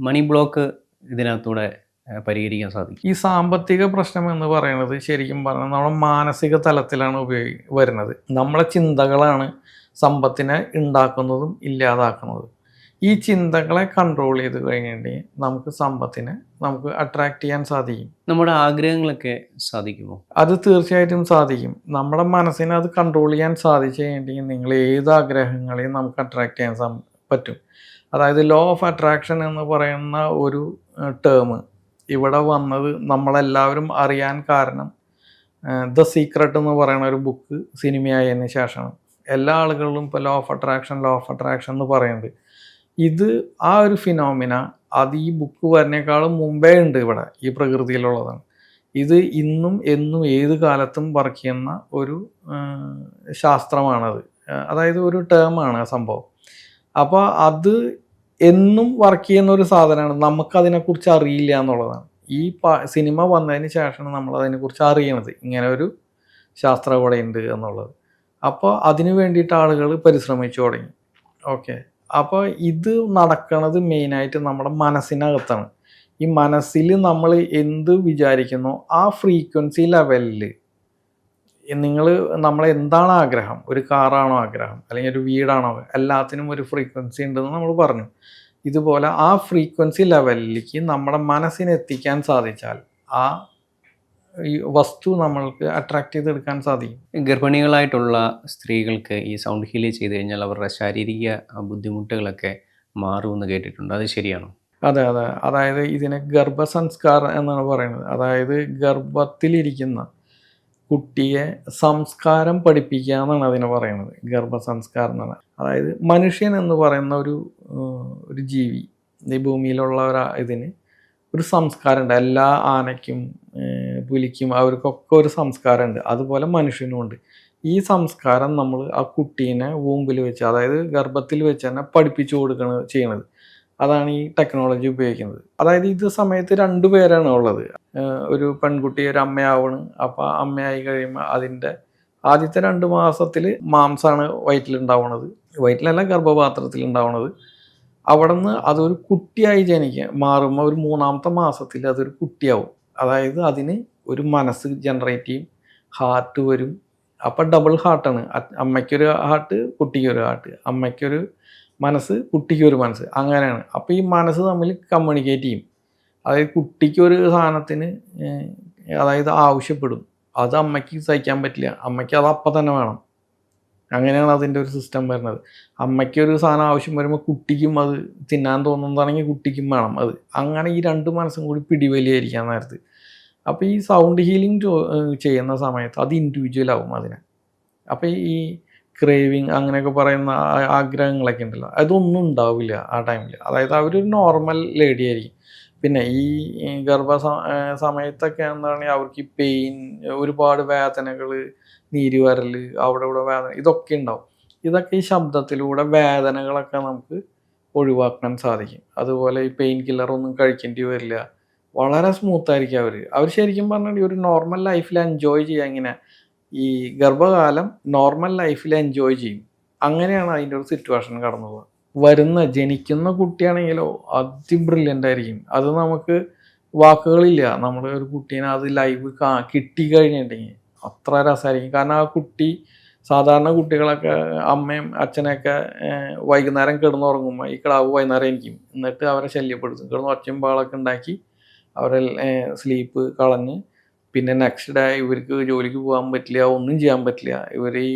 മണി block ഇതിനകത്തൂടെ പരിഹരിക്കാൻ സാധിക്കും. ഈ സാമ്പത്തിക പ്രശ്നം എന്ന് പറയുന്നത് ശരിക്കും പറഞ്ഞാൽ നമ്മുടെ മാനസിക തലത്തിലാണ് ഉപയോഗി വരുന്നത്. നമ്മളെ ചിന്തകളാണ് സമ്പത്തിനെ ഉണ്ടാക്കുന്നതും ഇല്ലാതാക്കുന്നതും. ഈ ചിന്തകളെ കൺട്രോൾ ചെയ്ത് കഴിഞ്ഞിട്ടുണ്ടെങ്കിൽ നമുക്ക് സമ്പത്തിനെ നമുക്ക് അട്രാക്ട് ചെയ്യാൻ സാധിക്കും. നമ്മുടെ ആഗ്രഹങ്ങളൊക്കെ സാധിക്കുമോ? അത് തീർച്ചയായിട്ടും സാധിക്കും. നമ്മുടെ മനസ്സിനെ അത് കൺട്രോൾ ചെയ്യാൻ സാധിച്ചു കഴിഞ്ഞിട്ടുണ്ടെങ്കിൽ നിങ്ങൾ ഏത് ആഗ്രഹങ്ങളെയും നമുക്ക് അട്രാക്ട് ചെയ്യാൻ പറ്റും. അതായത് ലോ ഓഫ് അട്രാക്ഷൻ എന്ന് പറയുന്ന ഒരു ടേം ഇവിടെ വന്നത് നമ്മളെല്ലാവരും അറിയാൻ കാരണം ദ സീക്രട്ട് എന്ന് പറയുന്ന ഒരു ബുക്ക് സിനിമയായതിനു ശേഷമാണ്. എല്ലാ ആളുകളിലും ഇപ്പോൾ law of attraction law of attraction എന്ന് പറയുന്നത്. ഇത് ആ ഒരു ഫിനോമിന അത് ഈ ബുക്ക് വരുന്നേക്കാളും മുമ്പേ ഉണ്ട് ഇവിടെ ഈ പ്രകൃതിയിലുള്ളതാണ്. ഇത് ഇന്നും എന്നും ഏത് കാലത്തും വർക്ക് ചെയ്യുന്ന ഒരു ശാസ്ത്രമാണത്. അതായത് ഒരു ടേമാണ് ആ സംഭവം. അപ്പോൾ അത് എന്നും വർക്ക് ചെയ്യുന്ന ഒരു സാധനമാണ്. നമുക്കതിനെക്കുറിച്ച് അറിയില്ല എന്നുള്ളതാണ്. ഈ സിനിമ വന്നതിന് ശേഷമാണ് നമ്മൾ അതിനെക്കുറിച്ച് അറിയണത്. ഇങ്ങനെ ഒരു ശാസ്ത്രം ഇവിടെ ഉണ്ട് എന്നുള്ളത്. അപ്പോൾ അതിന് വേണ്ടിയിട്ട് ആളുകൾ പരിശ്രമിച്ചു തുടങ്ങി. ഓക്കെ അപ്പോൾ ഇത് നടക്കണത് മെയിനായിട്ട് നമ്മുടെ മനസ്സിനകത്താണ്. ഈ മനസ്സിൽ നമ്മൾ എന്ത് വിചാരിക്കുന്നോ ആ ഫ്രീക്വൻസി ലെവലിൽ നിങ്ങൾ നമ്മൾ എന്താണ് ആഗ്രഹം? ഒരു കാറാണോ ആഗ്രഹം? അല്ലെങ്കിൽ ഒരു വീടാണോ? എല്ലാത്തിനും ഒരു ഫ്രീക്വൻസി ഉണ്ടെന്ന് നമ്മൾ പറഞ്ഞു. ഇതുപോലെ ആ ഫ്രീക്വൻസി ലെവലിലേക്ക് നമ്മുടെ മനസ്സിനെ എത്തിക്കാൻ സാധിച്ചാൽ ആ ഈ വസ്തു നമ്മൾക്ക് അട്രാക്ട് ചെയ്തെടുക്കാൻ സാധിക്കും. ഗർഭിണികളായിട്ടുള്ള സ്ത്രീകൾക്ക് ഈ സൗണ്ട് ഹീൽ ചെയ്ത് കഴിഞ്ഞാൽ അവരുടെ ശാരീരിക ബുദ്ധിമുട്ടുകളൊക്കെ മാറുമെന്ന് കേട്ടിട്ടുണ്ട്. അത് ശരിയാണോ? അതെ അതെ. അതായത് ഇതിനെ ഗർഭസംസ്കാരം എന്നാണ് പറയുന്നത്. അതായത് ഗർഭത്തിലിരിക്കുന്ന കുട്ടിയെ സംസ്കാരം പഠിപ്പിക്കുക എന്നാണ് അതിനെ പറയുന്നത്. ഗർഭസംസ്കാരം എന്നാണ്. അതായത് മനുഷ്യൻ എന്ന് പറയുന്ന ഒരു ഒരു ജീവി ഈ ഭൂമിയിലുള്ള ഒരു ഇതിന് ഒരു സംസ്കാരമുണ്ട് എല്ലാ ആനയ്ക്കും പുലിക്കും അവർക്കൊക്കെ ഒരു സംസ്കാരമുണ്ട് അതുപോലെ മനുഷ്യനും ഉണ്ട്. ഈ സംസ്കാരം നമ്മൾ ആ കുട്ടീനെ വൂമ്പിൽ വെച്ച് അതായത് ഗർഭത്തിൽ വെച്ച് തന്നെ പഠിപ്പിച്ചു കൊടുക്കണ ചെയ്യണത്. അതാണ് ഈ ടെക്നോളജി ഉപയോഗിക്കുന്നത്. അതായത് ഇത് സമയത്ത് രണ്ടു പേരാണ് ഉള്ളത്. ഒരു പെൺകുട്ടി ഒരു അമ്മയാവണ്. അപ്പോൾ അമ്മയായി കഴിയുമ്പോൾ അതിന്റെ ആദ്യത്തെ രണ്ട് മാസത്തിൽ മാംസമാണ് വയറ്റിലുണ്ടാവുന്നത് വയറ്റിലല്ല ഗർഭപാത്രത്തിൽ ഉണ്ടാവുന്നത് അവിടെ നിന്ന് അതൊരു കുട്ടിയായി ജനിക്കുക മാറുമ്പോൾ ഒരു മൂന്നാമത്തെ മാസത്തിൽ അതൊരു കുട്ടിയാവും. അതായത് അതിന് ഒരു മനസ്സ് ജനറേറ്റ് ചെയ്യും ഹാർട്ട് വരും. അപ്പം ഡബിൾ ഹാർട്ടാണ് അമ്മയ്ക്കൊരു ഹാർട്ട് കുട്ടിക്കൊരു ഹാർട്ട് അമ്മയ്ക്കൊരു മനസ്സ് കുട്ടിക്ക് ഒരു മനസ്സ്. അങ്ങനെയാണ്. അപ്പോൾ ഈ മനസ്സ് തമ്മിൽ കമ്മ്യൂണിക്കേറ്റ് ചെയ്യും. അതായത് കുട്ടിക്ക് ഒരു സാധനത്തിന് അതായത് ആവശ്യപ്പെടും. അത് അമ്മയ്ക്ക് സഹിക്കാൻ പറ്റില്ല. അമ്മയ്ക്ക് അത് അപ്പം തന്നെ വേണം. അങ്ങനെയാണ് അതിന്റെ ഒരു സിസ്റ്റം വരുന്നത്. അമ്മയ്ക്ക് ഒരു സാധനം ആവശ്യം വരുമ്പോൾ കുട്ടിക്കും അത് തിന്നാൻ തോന്നുന്നതാണെങ്കിൽ കുട്ടിക്കും വേണം അത്. അങ്ങനെ ഈ രണ്ട് മനസ്സും കൂടി പിടിവലിയായിരിക്കാൻ നേരത്ത്. അപ്പോൾ ഈ സൗണ്ട് ഹീലിംഗ് ചെയ്യുന്ന സമയത്ത് അത് ഇൻഡിവിജ്വൽ ആവും അതിനെ. അപ്പോൾ ഈ ക്രേവിങ് അങ്ങനെയൊക്കെ പറയുന്ന ആഗ്രഹങ്ങളൊക്കെ ഉണ്ടല്ലോ. അതൊന്നും ഉണ്ടാവില്ല ആ ടൈമിൽ അതായത് അവരൊരു നോർമൽ ലേഡി ആയിരിക്കും. പിന്നെ ഈ ഗർഭ സമയത്തൊക്കെ എന്താണെങ്കിൽ അവർക്ക് ഈ പെയിൻ ഒരുപാട് വേദനകൾ നീര് വരൽ അവിടെ ഇവിടെ വേദന ഇതൊക്കെ ഉണ്ടാവും. ഇതൊക്കെ ഈ ശബ്ദത്തിലൂടെ വേദനകളൊക്കെ നമുക്ക് ഒഴിവാക്കാൻ സാധിക്കും. അതുപോലെ ഈ പെയിൻ കില്ലർ ഒന്നും കഴിക്കേണ്ടി വരില്ല. വളരെ സ്മൂത്ത് ആയിരിക്കും അവർ അവർ ശരിക്കും പറഞ്ഞാൽ ഒരു നോർമൽ ലൈഫിൽ എൻജോയ് ചെയ്യുക ഇങ്ങനെ ഈ ഗർഭകാലം നോർമൽ ലൈഫിൽ എൻജോയ് ചെയ്യും. അങ്ങനെയാണ് അതിന്റെ ഒരു സിറ്റുവേഷൻ കടന്നു പോകുക വരുന്ന ജനിക്കുന്ന കുട്ടിയാണെങ്കിലോ അതി ബ്രില്യന്റ് ആയിരിക്കും. അത് നമുക്ക് വാക്കുകളില്ല. നമ്മൾ ഒരു കുട്ടീനെ അത് ലൈവ് കാ കിട്ടി കഴിഞ്ഞിട്ടുണ്ടെങ്കിൽ അത്ര രസമായിരിക്കും കാരണം ആ കുട്ടി സാധാരണ കുട്ടികളൊക്കെ അമ്മയും അച്ഛനൊക്കെ ഏഹ്, വൈകുന്നേരം കിടന്നുറങ്ങുമ്പോൾ ഈ കിടാവ് വൈകുന്നേരം എനിക്കും എന്നിട്ട് അവരെ ശല്യപ്പെടുത്തും. കിടന്ന് ഒച്ചയും പാളൊക്കെ ഉണ്ടാക്കി അവരെ സ്ലീപ്പ് കളഞ്ഞ് പിന്നെ നെക്സ്റ്റ് ഡേ ഇവർക്ക് ജോലിക്ക് പോകാൻ പറ്റില്ല ഒന്നും ചെയ്യാൻ പറ്റില്ല. ഇവർ ഈ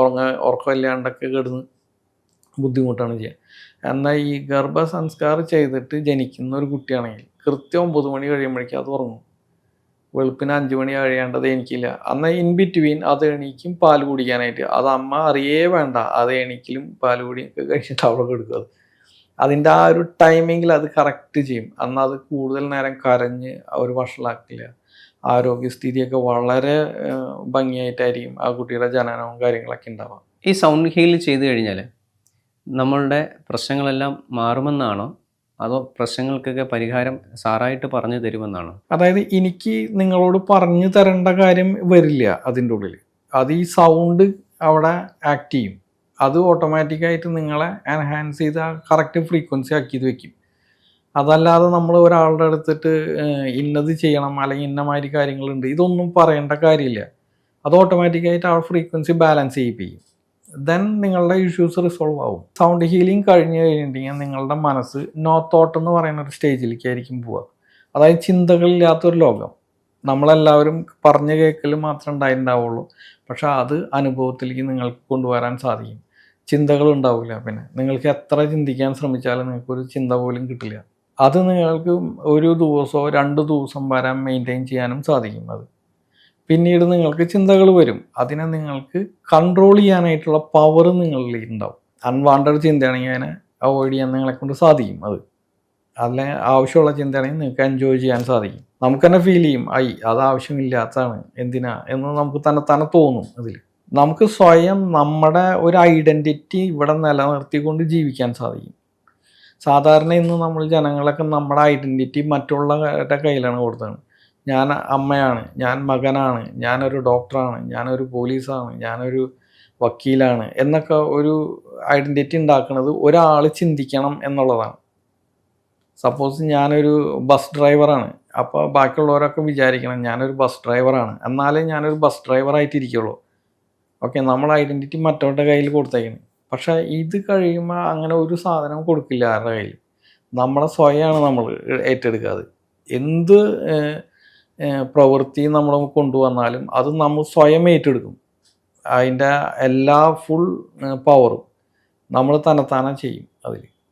ഉറങ്ങ ഉറക്കമില്ലാണ്ടൊക്കെ കിടന്ന് ബുദ്ധിമുട്ടാണ് ചെയ്യുക. എന്നാൽ ഈ ഗർഭസംസ്കാരം ചെയ്തിട്ട് ജനിക്കുന്ന ഒരു കുട്ടിയാണെങ്കിൽ കൃത്യം ഒമ്പത് മണി കഴിയുമ്പോഴേക്കും അത് ഉറങ്ങും. വെളുപ്പിന് അഞ്ച് മണി കഴിയേണ്ടത് എനിക്കില്ല അന്ന് ഇൻ ബിറ്റ്വീൻ അത് എണീക്കും പാൽ കുടിക്കാനായിട്ട്. അത് അമ്മ അറിയേ വേണ്ട അത് എണീക്കലും പാൽ കുടിയൊക്കെ കഴിച്ചിട്ട് അവിടെ എടുക്കുക അത് അതിന്റെ ആ ഒരു ടൈമിങ്ങിൽ അത് കറക്റ്റ് ചെയ്യും. അന്ന് അത് കൂടുതൽ നേരം കരഞ്ഞ് അവർ വഷളാക്കില്ല. ആരോഗ്യസ്ഥിതിയൊക്കെ വളരെ ഭംഗിയായിട്ടായിരിക്കും ആ കുട്ടിയുടെ ജനനവും കാര്യങ്ങളൊക്കെ ഉണ്ടാവുക. ഈ സൗണ്ട് ഹീൽ ചെയ്തു കഴിഞ്ഞാൽ നമ്മളുടെ പ്രശ്നങ്ങളെല്ലാം മാറുമെന്നാണോ? അതോ പ്രശ്നങ്ങൾക്കൊക്കെ പരിഹാരം സാറായിട്ട് പറഞ്ഞു തരുമെന്നാണോ? അതായത് എനിക്ക് നിങ്ങളോട് പറഞ്ഞു തരേണ്ട കാര്യം വരില്ല അതിന്റെ ഉള്ളിൽ അത് ഈ സൗണ്ട് അവിടെ ആക്ട് ചെയ്യും. അത് ഓട്ടോമാറ്റിക്കായിട്ട് നിങ്ങളെ എൻഹാൻസ് ചെയ്ത് കറക്റ്റ് ഫ്രീക്വൻസി ആക്കിയത് വെക്കും. അതല്ലാതെ നമ്മൾ ഒരാളുടെ അടുത്തിട്ട് ഇന്നത് ചെയ്യണം അല്ലെങ്കിൽ ഇന്നമാതിരി കാര്യങ്ങളുണ്ട് ഇതൊന്നും പറയേണ്ട കാര്യമില്ല. അത് ഓട്ടോമാറ്റിക്കായിട്ട് ആ ഫ്രീക്വൻസി ബാലൻസ് ചെയ്യിപ്പിക്കും. ദെൻ നിങ്ങളുടെ ഇഷ്യൂസ് റിസോൾവ് ആവും. സൗണ്ട് ഹീലിംഗ് കഴിഞ്ഞ് കഴിഞ്ഞിട്ടുണ്ടെങ്കിൽ നിങ്ങളുടെ മനസ്സ് നോ തോട്ട് എന്ന് പറയുന്ന ഒരു സ്റ്റേജിലേക്കായിരിക്കും പോവുക. അതായത് ചിന്തകളില്ലാത്തൊരു ലോകം. നമ്മളെല്ലാവരും പറഞ്ഞു കേൾക്കൽ മാത്രമേ ഉണ്ടായിട്ടുണ്ടാവുള്ളൂ. പക്ഷേ അത് അനുഭവത്തിലേക്ക് നിങ്ങൾക്ക് കൊണ്ടുവരാൻ സാധിക്കും. ചിന്തകൾ ഉണ്ടാവില്ല പിന്നെ. നിങ്ങൾക്ക് എത്ര ചിന്തിക്കാൻ ശ്രമിച്ചാലും നിങ്ങൾക്കൊരു ചിന്ത പോലും കിട്ടില്ല. അത് നിങ്ങൾക്ക് ഒരു ദിവസമോ രണ്ട് ദിവസം വരെ മെയിന്റെയിൻ ചെയ്യാനും സാധിക്കും അത്. പിന്നീട് നിങ്ങൾക്ക് ചിന്തകൾ വരും. അതിനെ നിങ്ങൾക്ക് കൺട്രോൾ ചെയ്യാനായിട്ടുള്ള പവർ നിങ്ങളിൽ ഉണ്ടാവും. അൺവാണ്ടഡ് ചിന്തയാണെങ്കിൽ അതിനെ അവോയ്ഡ് ചെയ്യാൻ നിങ്ങളെ കൊണ്ട് സാധിക്കും അത്. അല്ലെ ആവശ്യമുള്ള ചിന്തയാണെങ്കിൽ നിങ്ങൾക്ക് എൻജോയ് ചെയ്യാൻ സാധിക്കും. നമുക്ക് തന്നെ ഫീൽ ചെയ്യും ഐ അത് ആവശ്യമില്ലാത്തതാണ്. എന്തിനാ? എന്ന് നമുക്ക് തന്നെ തന്നെ തോന്നും അതിൽ. നമുക്ക് സ്വയം നമ്മുടെ ഒരു ഐഡന്റിറ്റി ഇവിടെ നിലനിർത്തിക്കൊണ്ട് ജീവിക്കാൻ സാധിക്കും. സാധാരണ ഇന്ന് നമ്മൾ ജനങ്ങളൊക്കെ നമ്മുടെ ഐഡന്റിറ്റി മറ്റുള്ളവരുടെ കയ്യിലാണ് കൊടുത്തത്. ഞാൻ അമ്മയാണ് ഞാൻ മകനാണ് ഞാനൊരു ഡോക്ടറാണ് ഞാനൊരു പോലീസാണ് ഞാനൊരു വക്കീലാണ് എന്നൊക്കെ ഒരു ഐഡന്റിറ്റി ഉണ്ടാക്കുന്നത് ഒരാൾ ചിന്തിക്കണം എന്നുള്ളതാണ്. സപ്പോസ് ഞാനൊരു ബസ് ഡ്രൈവറാണ് അപ്പോൾ ബാക്കിയുള്ളവരൊക്കെ വിചാരിക്കണം ഞാനൊരു ബസ് ഡ്രൈവറാണ് എന്നാലേ ഞാനൊരു ബസ് ഡ്രൈവറായിട്ടിരിക്കുള്ളൂ ഓക്കെ നമ്മൾ ഐഡന്റിറ്റി മറ്റവരുടെ കയ്യിൽ കൊടുത്തേക്കണം. പക്ഷേ ഇത് കഴിയുമ്പോൾ അങ്ങനെ ഒരു സാധനം കൊടുക്കില്ല ആരുടെ കയ്യിൽ നമ്മളെ സ്വയമാണ് നമ്മൾ ഏറ്റെടുക്കാതെ. എന്ത് പ്രവൃത്തി നമ്മൾ കൊണ്ടുവന്നാലും അത് നമ്മൾ സ്വയം ഏറ്റെടുക്കും. അതിന്റെ എല്ലാ ഫുൾ പവറും നമ്മൾ തന്നെത്താനെ ചെയ്യും അതിൽ